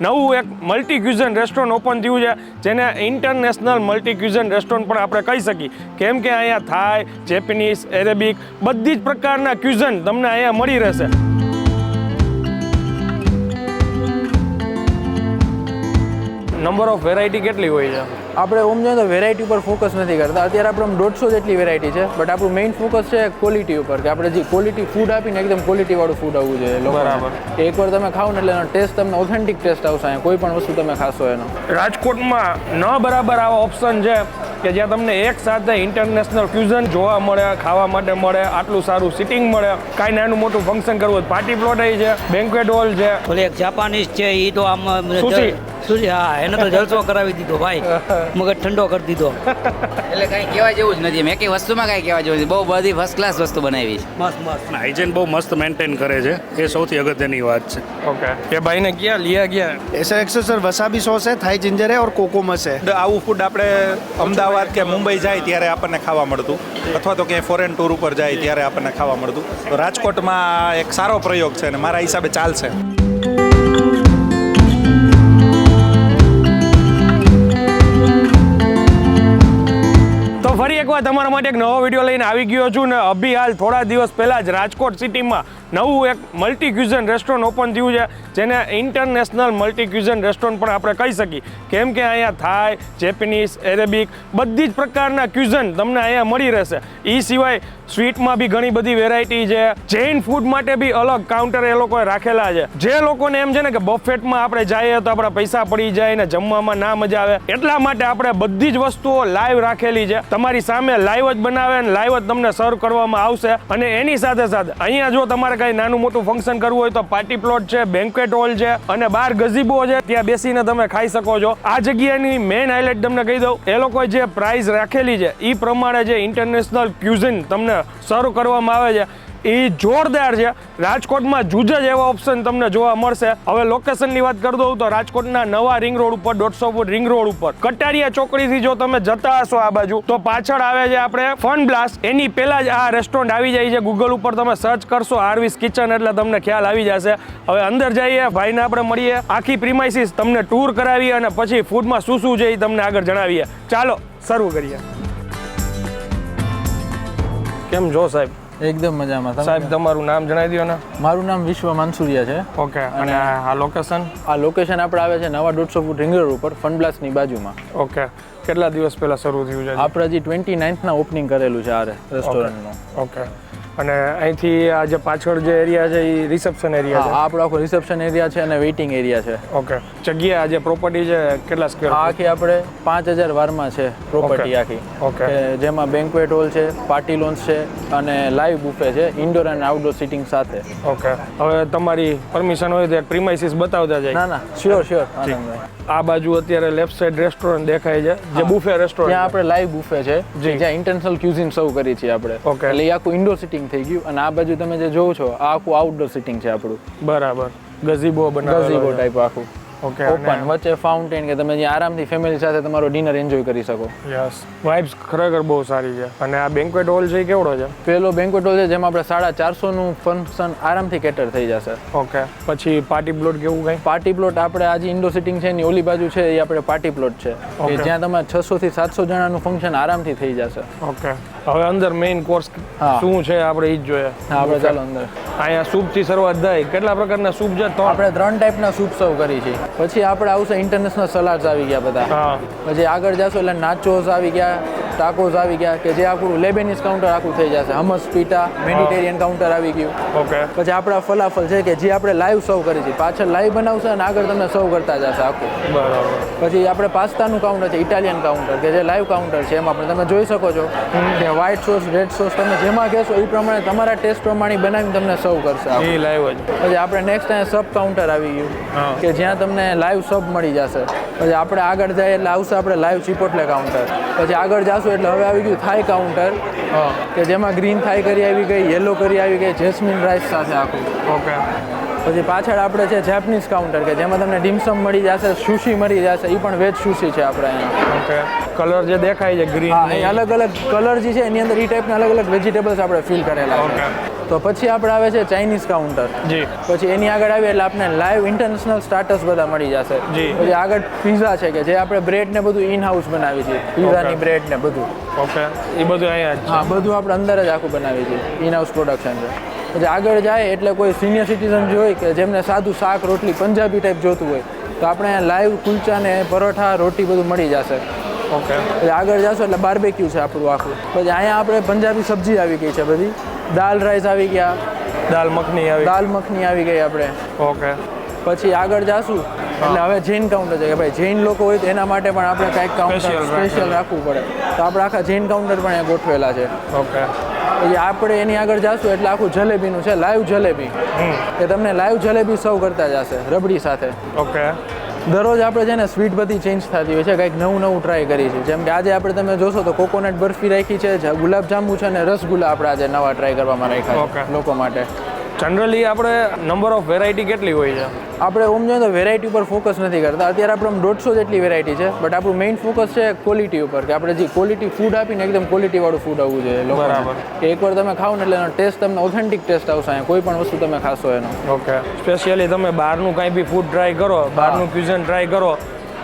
નવું એક multi cuisine restaurant open થયું છે, જેને ઇન્ટરનેશનલ મલ્ટી ક્યુઝન રેસ્ટોરન્ટ પણ આપણે કહી શકીએ. કેમ કે અહીંયા થાઈ જેપનીઝ એરેબિક બધી જ પ્રકારના ક્યુઝન તમને અહીંયા મળી રહેશે. નંબર ઓફ વેરાયટી કેટલી હોય છે? આપણે ઓમ જોઈએ તો વેરાયટી ઉપર ફોકસ નથી કરતા. અત્યારે આપણે આમ દોઢસો જેટલી વેરાયટી છે બટ આપણું મેઇન ફોકસ છે ક્વોલિટી ઉપર કે આપણે જે ક્વોલિટી ફૂડ આપીને એકદમ ક્વોલિટીવાળું ફૂડ આવવું જોઈએ. બરાબર. કે એકવાર તમે ખાઓ ને એટલે એનો ટેસ્ટ તમને ઓથેન્ટિક ટેસ્ટ આવશે અહીંયા. કોઈ પણ વસ્તુ તમે ખાશો એનો. રાજકોટમાં ન બરાબર આવા ઓપ્શન છે કે જ્યાં તમને એક સાથે ઇન્ટરનેશનલ ફ્યુઝન જોવા મળે ખાવા માટે મળે આટલું સારું સિટિંગ મળે. કાંઈ નાનું મોટું ફંક્શન કરવું હોય પાર્ટી પ્લોટ છે બેન્ક્વેટ હોલ છે. ભલે એક જાપાનીઝ છે એ તો આમ શું છે? હા એને તો જલસો કરાવી દીધો ભાઈ. મગજ ઠંડો કરી દીધો. એટલે કઈ કહેવા જેવું જ નથી. મેં કઈ વસ્તુમાં કઈ કહેવા જેવું બહુ બધી ફર્સ્ટ ક્લાસ વસ્તુ બનાવી. છે મસ્ત. મસ્ત હાઇજેન બહુ મસ્ત મેન્ટેન કરે છે. એ સૌથી અગત્યની વાત છે. ઓકે. એ ભાઈને ગયા લિયા ગયા? એસે એક્સો સર વસાબી સોસ છે થાઈ જિંજર હે ઓર કોકોમસ હે આવું ફૂડ આપણે અમદાવાદ કે મુંબઈ જાય ત્યારે આપણને ખાવા મળતું. અથવા તો કે ફોરેન ટૂર ઉપર જાય ત્યારે આપણને ખાવા મળતું. તો રાજકોટમાં એક સારો પ્રયોગ છે અને મારા હિસાબે ચાલશે. એકવાર તમારા માટે એક નવો વીડિયો લઈને આવી ગયો છું ને અભી હાલ થોડા દિવસ પહેલાં જ રાજકોટ સિટીમાં નવું એક મલ્ટી ક્યુઝન રેસ્ટોરન્ટ ઓપન થયું છે, જેને ઇન્ટરનેશનલ મલ્ટી ક્યુઝન રેસ્ટોરન્ટ પણ આપણે કહી શકીએ. કેમ કે અહીંયા થાઈ જેપનીઝ એરેબિક બધી જ પ્રકારના ક્યુઝન તમને અહીંયા મળી રહેશે. એ સિવાય સ્વીટમાં બી ઘણી બધી વેરાયટી છે. જૈન ફૂડ માટે બી અલગ કાઉન્ટર એ લોકોએ રાખેલા છે. જે લોકોને એમ છે ને કે બફેટમાં આપણે જઈએ તો આપણા પૈસા પડી જાય ને જમવામાં ના મજા આવે. એટલા માટે આપણે બધી જ વસ્તુઓ લાઈવ રાખેલી છે. તમારી સામે લાઈવ જ બનાવે અને લાઈવ જ તમને સર્વ કરવામાં આવશે. અને એની સાથે સાથે અહીંયા જો તમારે કઈ નાનું મોટું ફંક્શન કરવું હોય તો પાર્ટી પ્લોટ છે બેન્કેટ હોલ છે અને બાર ગઝીબો છે, ત્યાં બેસીને તમે ખાઈ શકો છો. આ જગ્યાની મેઇન હાઇલાઇટ તમને કહી દઉં. એ લોકોએ જે પ્રાઇસ રાખેલી છે એ પ્રમાણે જે ઇન્ટરનેશનલ ક્યુઝિન તમને સર્વ કરવામાં આવે છે. એ જોરદાર છે. રાજકોટમાં જુજ એવા ઓપ્શન તમને જોવા મળશે. હવે લોકેશનની વાત કરી દઉં તો રાજકોટના નવા રિંગ રોડ ઉપર, દોઢસો ફૂટ રિંગ રોડ ઉપર. કટારિયા ચોકડીથી જો તમે જતા હશો આ બાજુ, તો પાછળ આવે છે આપણે ફન બ્લાસ્ટ એની પહેલા જ આ રેસ્ટોરન્ટ આવી જાય છે. ગૂગલ ઉપર તમે સર્ચ કરશો આરવીસ કિચન એટલે તમને ખ્યાલ આવી જશે. હવે અંદર જઈએ, ભાઈને આપણે મળીએ. આખી પ્રિમાઇસીસ તમને ટૂર કરાવીએ અને પછી ફૂડમાં શું શું છે એ તમને આગળ જણાવીએ. ચાલો, શરૂ કરીએ. કેમ જો સાહેબ? એકદમ મજામાં. સાહેબ તમારું નામ જણાવી દો ને. મારું નામ વિશ્વ માનસુરિયા છે. ઓકે અને આ લોકેશન આ લોકેશન આપણે આવે છે નવા દોઢસો ફૂટ રિંગ રોડ ઉપર ફનબ્લાસની બાજુમાં. ઓકે કેટલા દિવસ પહેલા શરૂ થયું છે આપણે હજી ટ્વેન્ટી નાઇન્થના ઓપનિંગ કરેલું છે આ રેસ્ટોરન્ટનું ઓકે. અને અહીંથી આ જે પાછળ જે એરિયા છે એ રિસેપ્શન એરિયા છે. આપણો આખો રિસેપ્શન એરિયા છે અને વેઇટિંગ એરિયા છે. ઓકે જગ્યા જે પ્રોપર્ટી છે કેટલા સ્ક્વેર આખી આપણે પાંચ હજાર વારમાં છે પ્રોપર્ટી આખી. ઓકે જેમાં બેન્કવેટ હોલ છે પાર્ટી લોન્સ છે અને લાઈવ બુફે છે ઇન્ડોર અને આઉટડોર સિટિંગ સાથે. ઓકે હવે તમારી પરમિશન હોય તો પ્રિમાઇસીસ બતાવતા જાય. ના ના. શ્યોર શ્યોર આ બાજુ અત્યારે લેફ્ટ સાઈડ રેસ્ટોરન્ટ દેખાય છે જે બુફે રેસ્ટોરન્ટ આપણે લાઈવ બુફે છે જે. જ્યાં ઇન્ટરનેશનલ ક્યુઝિન સર્વ કરી છે આપણે. ઓકે એટલે આખું ઇન્ડોર સિટિંગ થઈ ગયું. અને આ બાજુ તમે જે જોવો છો આ આખું આઉટડોર સિટિંગ છે આપણું. બરાબર. ગઝીબો ગઝીબો ટાઈપ આખું. ઓકે ઓપન વચ્ચે ફાઉન્ટેન કે તમે જ્યાં આરામથી ફેમિલી સાથે તમારો ડિનર એન્જોય કરી શકો. યસ વાઇબ્સ ખરેખર બહુ સારી છે. અને આ બેન્ક્વેટ હોલ છે કેવડો છે? પેલો બેન્ક્વેટ હોલ છે જેમાં આપણે સાડા ચારસોનું ફંક્શન આરામથી કેટર થઈ જશે. ઓકે પછી પાર્ટી પ્લોટ કેવું કંઈ? પાર્ટી પ્લોટ આપણે આજે ઇન્ડોર સિટિંગ છે એની ઓલી બાજુ છે એ આપણે પાર્ટી પ્લોટ છે. કે જ્યાં તમારે છસો થી સાતસો જણાનું ફંક્શન આરામથી થઈ જશે. ઓકે હવે અંદર મેઇન કોર્સ શું છે આપણે એ જ જોઈએ. આપણે ચાલો અંદર. અહીંયા સૂપથી શરૂઆત થાય. કેટલા પ્રકારના સૂપ છે? તો આપણે ત્રણ ટાઈપના સૂપ સર્વ કરી છે. પછી આપણે આવશે ઇન્ટરનેશનલ સલાડ્સ આવી ગયા બધા. પછી આગળ જશો એટલે નાચોસ આવી ગયા ટાકોસ આવી ગયા કે જે આપણું લેબેનિસ કાઉન્ટર આખું થઈ જશે. હમસ પીટા મેડિટેરિયન કાઉન્ટર આવી ગયું. ઓકે. પછી આપણા ફલાફલ છે કે જે આપણે લાઈવ સર્વ કરી છે. પાછળ લાઈવ બનાવશે અને આગળ તમને સર્વ કરતા જશે આખું. બરાબર. પછી આપણે પાસ્તાનું કાઉન્ટર છે ઇટાલિયન કાઉન્ટર કે જે લાઈવ કાઉન્ટર છે એમાં પણ તમે જોઈ શકો છો કે વ્હાઇટ સોસ રેડ સોસ તમે જેમાં કહેશો એ પ્રમાણે તમારા ટેસ્ટ પ્રમાણે બનાવીને તમને સર્વ કરશે એ લાઈવ જ. પછી આપણે નેક્સ્ટ અહીંયા સબ કાઉન્ટર આવી ગયું કે જ્યાં તમને લાઈવ સબ મળી જશે. પછી આપણે આગળ જઈએ એટલે આવશે આપણે લાઈવ ચીપોટલે કાઉન્ટર પછી આગળ જાશું એટલે હવે આવી ગયું થાય કાઉન્ટર કે જેમાં ગ્રીન થાઈ કરી આવી ગઈ યલો કરી આવી ગઈ જેસ્મિન રાઈસ સાથે આખું. ઓકે પછી પાછળ આપણે છે જેપનીઝ કાઉન્ટર કે જેમાં તમને ડીમસમ મળી જશે સુશી મળી જશે એ પણ વેજ સુશી છે આપણે અહીંયા. ઓકે કલર જે દેખાય છે ગ્રીન અલગ અલગ કલર જે છે એની અંદર એ ટાઈપના અલગ અલગ વેજીટેબલ્સ આપણે ફિલ કરેલા ઓકે તો પછી આપણે આવે છે ચાઇનીઝ કાઉન્ટર જી. પછી એની આગળ આવીએ એટલે આપણે લાઈવ ઇન્ટરનેશનલ સ્ટાર્ટર્સ બધા મળી જશે. જી. પછી આગળ પીઝા છે કે જે આપણે બ્રેડ ને બધું ઇન હાઉસ બનાવી છે પીઝાની બ્રેડ ને બધું. ઓકે એ બધું અહીંયા હા બધું આપણે અંદર જ આખું બનાવી છે ઇન હાઉસ પ્રોડક્શન છે. પછી આગળ જાય એટલે કોઈ સિનિયર સિટીઝન હોય કે જેમને સાદું શાક રોટલી પંજાબી ટાઈપ જોતું હોય તો આપણે લાઈવ કુલચા ને પરોઠા રોટી બધું મળી જશે. ઓકે આગળ જશો એટલે બાર્બેક્યુ છે આપણું આખું. પછી અહીંયા આપણે પંજાબી સબ્જી આવી ગઈ છે બધી. દાલ રાઈસ આવી ગયા. દાલ મખની આવી. દાલ મખની આવી ગઈ આપણે. ઓકે. પછી આગળ જાશું. એટલે હવે જૈન કાઉન્ટર છે કે ભાઈ જૈન લોકો હોય તો એના માટે પણ આપણે કાંઈક કાઉન્ટર સ્પેશિયલ રાખવું પડે. તો આપણે આખા જૈન કાઉન્ટર પણ અહીંયા ગોઠવેલા છે. ઓકે. પછી આપણે એની આગળ જાશું એટલે આખું જલેબીનું છે લાઈવ જલેબી. કે તમને લાઈવ જલેબી સર્વ કરતા જશે રબડી સાથે. ઓકે. દરરોજ આપણે છે ને સ્વીટ બધી ચેન્જ થતી હોય છે. કંઈક નવું નવું ટ્રાય કરી છે જેમ કે આજે આપણે તમે જોશો તો કોકોનટ બરફી રાખી છે ગુલાબ ગુલાબજાંબુ છે અને રસગુલ્લા આપણે આજે નવા ટ્રાય કરવામાં રાખ્યા લોકો માટે. જનરલી આપણે નંબર ઓફ વેરાયટી કેટલી હોય છે? આપણે ઓમ જોઈએ તો વેરાયટી ઉપર ફોકસ નથી કરતા. અત્યારે આપણે દોઢસો જેટલી વેરાયટી છે બટ આપણું મેઇન ફોકસ છે ક્વોલિટી ઉપર કે આપણે જે ક્વોલિટી ફૂડ આપીને એકદમ ક્વોલિટીવાળું ફૂડ આવવું જોઈએ. બરાબર. કે એકવાર તમે ખાઓ ને એટલે એનો ટેસ્ટ તમને ઓથેન્ટિક ટેસ્ટ આવશે અહીંયા. કોઈ પણ વસ્તુ તમે ખાશો એનો. ઓકે સ્પેશિયલી તમે બહારનું કાંઈ બી ફૂડ ટ્રાય કરો બહારનું ક્યુઝન ટ્રાય કરો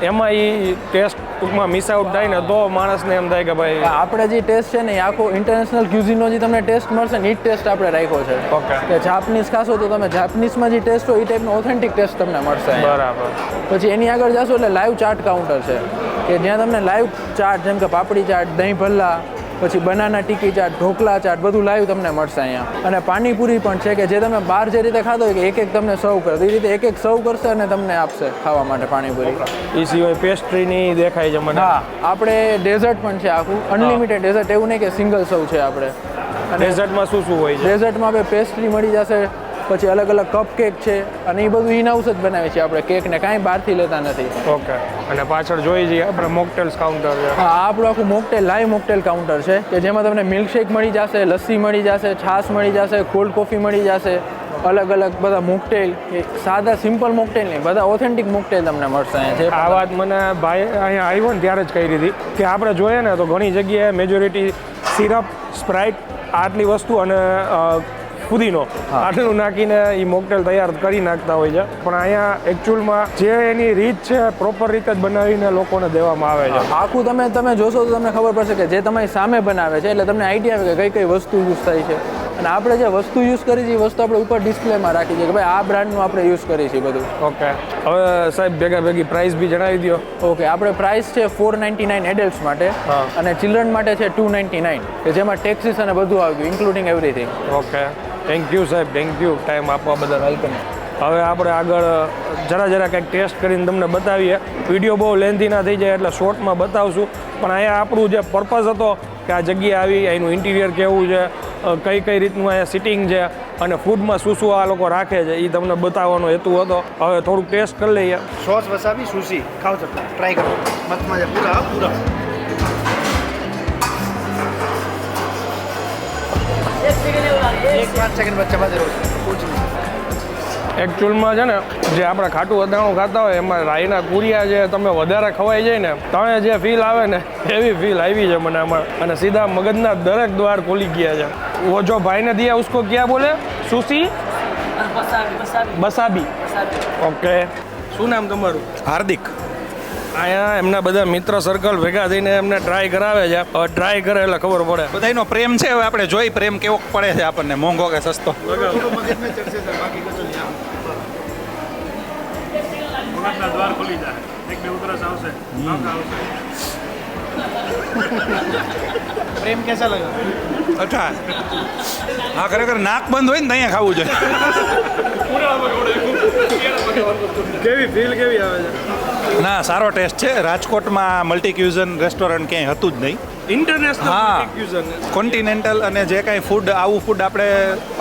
એમાં એ ટેસ્ટ ટૂંકમાં મિસ આઉટ થાય ને તો માણસને એમ થાય કે ભાઈ આપણે જે ટેસ્ટ છે ને એ આખો ઇન્ટરનેશનલ ક્યુઝિનનો જે તમને ટેસ્ટ મળશે ને એ ટેસ્ટ આપણે રાખ્યો છે. ઓકે કે જાપનીઝ ખાશો તો તમે જાપનીઝમાં જે ટેસ્ટ હોય એ ટાઈપનો ઓથેન્ટિક ટેસ્ટ તમને મળશે. બરાબર. પછી એની આગળ જશો એટલે લાઈવ ચાટ કાઉન્ટર છે. કે જ્યાં તમને લાઈવ ચાટ જેમ કે પાપડી ચાટ દહીં ભલ્લા પછી બનાના ટીકી ચાટ ઢોકલા ચાટ બધું લાઈવ તમને મળશે અહીંયા. અને પાણીપુરી પણ છે કે જે તમે બહાર જે રીતે ખાધો હોય કે એક એક તમને સર્વ કરે. એ રીતે એક એક સર્વ કરશે અને તમને આપશે ખાવા માટે પાણીપુરી. એ સિવાય પેસ્ટ્રીની દેખાય છે મને. હા આપણે ડેઝર્ટ પણ છે આખું. અનલિમિટેડ ડેઝર્ટ એવું નહીં કે સિંગલ સર્વ છે આપણે. ડેઝર્ટમાં શું શું હોય છે? ડેઝર્ટમાં આપણે પેસ્ટ્રી મળી જશે પછી અલગ અલગ કપ કેક છે અને એ બધું ઇનહાઉસ જ બનાવીએ છીએ આપણે કેકને કાંઈ બહારથી લેતા નથી. ઓકે. અને પાછળ જોઈ જઈએ આપણે મોકટેલ્સ કાઉન્ટર છે. હા આપણું આખું મોકટેલ લાઈવ મોકટેલ કાઉન્ટર છે કે જેમાં તમને મિલ્કશેક મળી જશે લસ્સી મળી જશે છાશ મળી જશે કોલ્ડ કોફી મળી જશે અલગ અલગ બધા મોકટેલ સાદા સિમ્પલ મોકટેલ નહીં બધા ઓથેન્ટિક મોકટેલ તમને મળશે જે આ વાત મને ભાઈ અહીંયા આવ્યો ને ત્યારે જ કહી દીધી કે આપણે જોઈએ ને તો ઘણી જગ્યાએ મેજોરિટી સિરપ સ્પ્રાઇટ આટલી વસ્તુ અને ફુદીનો. આટલું નાખીને એ મોકટેલ તૈયાર કરી નાખતા હોય છે. પણ અહીંયા એકચ્યુઅલમાં જે એની રીત છે પ્રોપર રીતે જ બનાવીને લોકોને દેવામાં આવે છે. આખું તમે તમે જોશો તો તમને ખબર પડશે કે જે તમારી સામે બનાવે છે એટલે તમને આઈડિયા આવે કે કઈ કઈ વસ્તુ યુઝ થાય છે. અને આપણે જે વસ્તુ યુઝ કરી છે એ વસ્તુ આપણે ઉપર ડિસ્પ્લેમાં રાખી છે કે ભાઈ આ બ્રાન્ડનું આપણે યુઝ કરીએ છીએ બધું. ઓકે હવે સાહેબ ભેગા ભેગી પ્રાઇસ બી જણાવી દો ઓકે આપણે પ્રાઇસ છે ફોર નાઇન્ટી નાઇન એડલ્ટ માટે અને ચિલ્ડ્રન માટે છે ટુ નાઇન્ટી નાઇન કે જેમાં ટેક્સીસ અને બધું આવ્યું including everything okay thank you સાહેબ. થેન્ક યુ ટાઈમ આપવા બદલ વેલકમ હવે આપણે આગળ જરા જરા કંઈક ટેસ્ટ કરીને તમને બતાવીએ. વીડિયો બહુ લેન્થી ના થઈ જાય એટલે શોર્ટમાં બતાવશું. પણ અહીંયા આપણું જે પર્પઝ હતો કે આ જગ્યા આવી એનું ઇન્ટિરિયર કેવું છે કઈ કઈ રીતનું અહીંયા સિટિંગ છે, અને ફૂડમાં શું શું આ લોકો રાખે છે એ તમને બતાવવાનો હેતુ હતો. હવે થોડુંક ટેસ્ટ કરી લઈએ. સોસ વસાવી સુશી ખાવ ટ્રાય કરો. મતમાં પૂરા પૂરા. એક પાંચ સેકન્ડ નહીં એકચ્યુઅલમાં છે. ને જે આપણે ખાટું અદાણું ખાતા હોય એમાં રાઈના કુરિયા જે તમે વધારે ખવાઈ જાય ને તણે જે ફીલ આવે ને એવી ફીલ આવી છે મને આમાં. અને સીધા મગજના દરેક દ્વાર ખોલી ગયા છે. વો જો ભાઈને દિયા ઉસકો ક્યાં બોલે? સુશી? બસાબી. ઓકે શું નામ તમારું? હાર્દિક. અહીંયા એમના બધા મિત્ર સર્કલ ભેગા થઈને એમને ટ્રાય કરાવે છે. હવે ટ્રાય કરે એટલે ખબર પડે. બધાનો પ્રેમ છે હવે આપણે જોઈ પ્રેમ કેવો પડે છે આપણને. મોંઘો કે સસ્તો? દ્વાર ખોલી જાય. એક બે ઉતરસ આવશે. પ્રેમ કેસા લગા અચ્છા હા ખરેખર નાક બંધ હોય ને ત્યાં ખાવું જોઈએ. કેવી ફીલ કેવી આવે છે? ના સારો ટેસ્ટ છે. રાજકોટમાં મલ્ટી ક્યુઝન રેસ્ટોરન્ટ ક્યાંય હતું જ નહીં. ઇન્ટરનેશનલ હા કોન્ટિનેન્ટલ અને જે કાંઈ ફૂડ આવું ફૂડ આપણે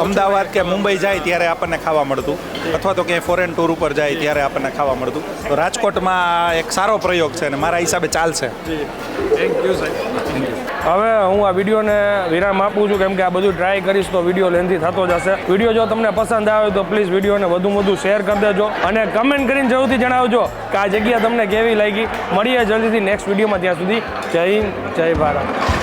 અમદાવાદ કે મુંબઈ જાય ત્યારે આપણને ખાવા મળતું. અથવા તો ક્યાંય ફોરેન ટૂર ઉપર જાય ત્યારે આપણને ખાવા મળતું. તો રાજકોટમાં એક સારો પ્રયોગ છે અને મારા હિસાબે ચાલશે. થેન્ક યુ સાહેબ હવે હું આ વિડીયોને વિરામ આપું છું, કેમ કે આ બધું ટ્રાય કરીશ તો વીડિયો લેન્થી થતો જશે. વીડિયો જો તમને પસંદ આવે તો પ્લીઝ વિડીયોને વધુ વધુ શેર કરી દેજો અને કમેન્ટ કરીને જરૂરથી જણાવજો કે આ જગ્યા તમને કેવી લાગી. મળીએ જલ્દીથી નેક્સ્ટ વિડીયોમાં ત્યાં સુધી જય જય ભારત.